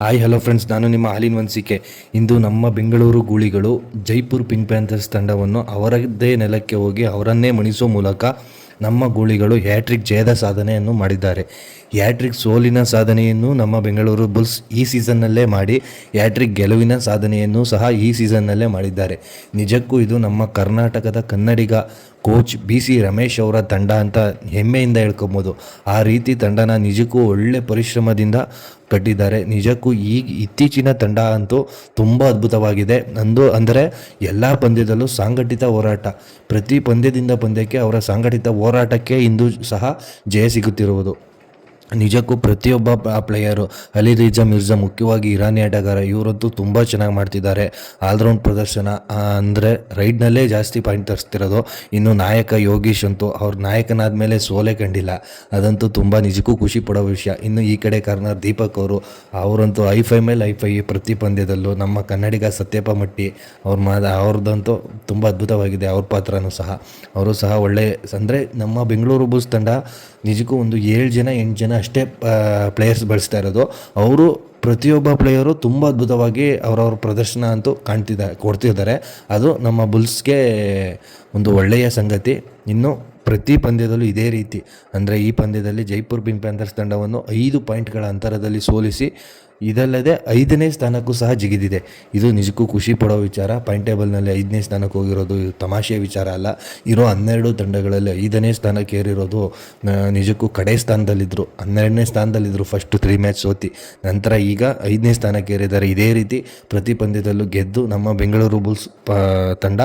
Hi hello friends ನಾನು ನಿಮ್ಮ ಹಾಲಿನ ವನ್ಸಿಕೆ ಇಂದು ನಮ್ಮ ಬೆಂಗಳೂರು ಗೂಳಿಗಳು ಜೈಪುರ್ ಪಿಂಕ್ ಪ್ಯಾಂಥರ್ಸ್ ತಂಡವನ್ನು ಅವರದ್ದೇ ನೆಲಕ್ಕೆ ಹೋಗಿ ಅವರನ್ನೇ ಮಣಿಸೋ ಮೂಲಕ ನಮ್ಮ ಗೂಳಿಗಳು ಹ್ಯಾಟ್ರಿಕ್ ಜಯದ ಸಾಧನೆಯನ್ನು ಮಾಡಿದ್ದಾರೆ. ಹ್ಯಾಟ್ರಿಕ್ ಸೋಲಿನ ಸಾಧನೆಯನ್ನು ನಮ್ಮ ಬೆಂಗಳೂರು ಬುಲ್ಸ್ ಈ ಸೀಸನ್ನಲ್ಲೇ ಮಾಡಿ, ಹ್ಯಾಟ್ರಿಕ್ ಗೆಲುವಿನ ಸಾಧನೆಯನ್ನು ಸಹ ಈ ಸೀಸನ್ನಲ್ಲೇ ಮಾಡಿದ್ದಾರೆ. ನಿಜಕ್ಕೂ ಇದು ನಮ್ಮ ಕರ್ನಾಟಕದ Kannadiga coach B C Ramesh ಅವರ ತಂಡ ಅಂತ ಹೆಮ್ಮೆಯಿಂದ ಹೇಳ್ಕೊಬೋದು. ಆ ರೀತಿ ತಂಡನ ನಿಜಕ್ಕೂ ಒಳ್ಳೆ ಪರಿಶ್ರಮದಿಂದ ಕಟ್ಟಿದ್ದಾರೆ. ನಿಜಕ್ಕೂ ಈಗ ಇತ್ತೀಚಿನ ತಂಡ ಅಂತೂ ತುಂಬ ಅದ್ಭುತವಾಗಿದೆ. ಅಂದು ಅಂದರೆ ಎಲ್ಲ ಪಂದ್ಯದಲ್ಲೂ ಸಾಂಘಟಿತ ಹೋರಾಟ. ಪ್ರತಿ ಪಂದ್ಯದಿಂದ ಪಂದ್ಯಕ್ಕೆ ಅವರ ಸಂಘಟಿತ ಹೋರಾಟಕ್ಕೆ ಇಂದು ಸಹ ಜಯ ಸಿಗುತ್ತಿರುವುದು. ನಿಜಕ್ಕೂ ಪ್ರತಿಯೊಬ್ಬ ಪ್ಲೇಯರು ಅಲಿ ರಿಜಾ ಮಿರ್ಜಾ ಮುಖ್ಯವಾಗಿ ಇರಾನಿ ಆಟಗಾರ ಇವರಂತೂ ತುಂಬ ಚೆನ್ನಾಗಿ ಮಾಡ್ತಿದ್ದಾರೆ. ಆಲ್ರೌಂಡ್ ಪ್ರದರ್ಶನ ಅಂದರೆ ರೈಡ್ನಲ್ಲೇ ಜಾಸ್ತಿ ಪಾಯಿಂಟ್ ತರಿಸ್ತಿರೋದು. ಇನ್ನು ನಾಯಕ ಯೋಗೀಶ್ ಅಂತೂ ಅವ್ರ ನಾಯಕನಾದ ಮೇಲೆ ಸೋಲೆ ಕಂಡಿಲ್ಲ. ಅದಂತೂ ತುಂಬ ನಿಜಕ್ಕೂ ಖುಷಿ ಪಡೋ ವಿಷಯ. ಇನ್ನು ಈ ಕಡೆ ಕಾರ್ನರ್ ದೀಪಕ್ ಅವರು, ಅವರಂತೂ ಐ ಫೈ ಮೇಲೆ ಐ ಫೈ ಪ್ರತಿ ಪಂದ್ಯದಲ್ಲೂ ನಮ್ಮ ಕನ್ನಡಿಗ ಸತ್ಯಪ್ಪ ಮಟ್ಟಿ ಅವ್ರ ಮಾದ ಅವ್ರದ್ದಂತೂ ತುಂಬ ಅದ್ಭುತವಾಗಿದೆ. ಅವ್ರ ಪಾತ್ರನೂ ಸಹ. ಅವರು ಸಹ ಒಳ್ಳೆ, ಅಂದರೆ ನಮ್ಮ ಬೆಂಗಳೂರು ಬುಲ್ಸ್ ತಂಡ ನಿಜಕ್ಕೂ ಒಂದು ಏಳು ಜನ, ಎಂಟು ಜನ ಅಷ್ಟೇ ಪ್ಲೇಯರ್ಸ್ ಬಳಸ್ತಾ ಇರೋದು. ಅವರು ಪ್ರತಿಯೊಬ್ಬ ಪ್ಲೇಯರು ತುಂಬ ಅದ್ಭುತವಾಗಿ ಅವರವ್ರ ಪ್ರದರ್ಶನ ಅಂತೂ ಕಾಣ್ತಿದ್ದಾರೆ ಕೊಡ್ತಿದ್ದಾರೆ. ಅದು ನಮ್ಮ ಬುಲ್ಸ್ಗೆ ಒಂದು ಒಳ್ಳೆಯ ಸಂಗತಿ. ಇನ್ನು ಪ್ರತಿ ಪಂದ್ಯದಲ್ಲೂ ಇದೇ ರೀತಿ. ಅಂದರೆ ಈ ಪಂದ್ಯದಲ್ಲಿ ಜೈಪುರ್ ಪಿಂಕ್ ಪ್ಯಾಂಥರ್ಸ್ ತಂಡವನ್ನು ಐದು ಪಾಯಿಂಟ್ಗಳ ಅಂತರದಲ್ಲಿ ಸೋಲಿಸಿ, ಇದಲ್ಲದೆ ಐದನೇ ಸ್ಥಾನಕ್ಕೂ ಸಹ ಜಿಗಿದಿದೆ. ಇದು ನಿಜಕ್ಕೂ ಖುಷಿ ಪಡೋ ವಿಚಾರ. ಪಾಯಿಂಟ್ ಟೇಬಲ್ನಲ್ಲಿ ಐದನೇ ಸ್ಥಾನಕ್ಕೆ ಹೋಗಿರೋದು ತಮಾಷೆಯ ವಿಚಾರ ಅಲ್ಲ. ಇರೋ ಹನ್ನೆರಡು ತಂಡಗಳಲ್ಲಿ ಐದನೇ ಸ್ಥಾನಕ್ಕೆ ಏರಿರೋದು ನಿಜಕ್ಕೂ ಕಡೆ ಸ್ಥಾನದಲ್ಲಿದ್ದರು ಹನ್ನೆರಡನೇ ಸ್ಥಾನದಲ್ಲಿದ್ದರು ಫಸ್ಟ್ ತ್ರೀ ಮ್ಯಾಚ್ ಸೋತಿ. ನಂತರ ಈಗ ಐದನೇ ಸ್ಥಾನಕ್ಕೆ ಏರಿದ್ದಾರೆ. ಇದೇ ರೀತಿ ಪ್ರತಿ ಪಂದ್ಯದಲ್ಲೂ ಗೆದ್ದು ನಮ್ಮ ಬೆಂಗಳೂರು ಬುಲ್ಸ್ ತಂಡ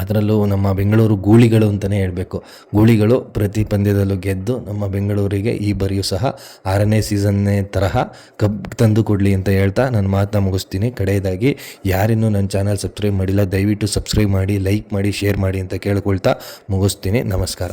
ಅದರಲ್ಲೂ ನಮ್ಮ ಬೆಂಗಳೂರು ಗೂಳಿಗಳು ಅಂತಲೇ ಹೇಳಬೇಕು. ಗೂಳಿಗಳು ಪ್ರತಿ ಪಂದ್ಯದಲ್ಲೂ ಗೆದ್ದು ನಮ್ಮ ಬೆಂಗಳೂರಿಗೆ ಈ ಬಾರಿಯೂ ಸಹ ಆರನೇ ಸೀಸನ್ನೇ ತರಹ ಕಬ್ ತಂದು ಕೊಡಲಿ ಅಂತ ಹೇಳ್ತಾ ನಾನು ಮಾತನ್ನ ಮುಗಿಸ್ತೀನಿ. ಕಡೆಯದಾಗಿ ಯಾರಿನ್ನೂ ನನ್ನ ಚಾನಲ್ ಸಬ್ಸ್ಕ್ರೈಬ್ ಮಾಡಿಲ್ಲ, ದಯವಿಟ್ಟು ಸಬ್ಸ್ಕ್ರೈಬ್ ಮಾಡಿ, ಲೈಕ್ ಮಾಡಿ, ಶೇರ್ ಮಾಡಿ ಅಂತ ಕೇಳ್ಕೊಳ್ತಾ ಮುಗಿಸ್ತೀನಿ. ನಮಸ್ಕಾರ.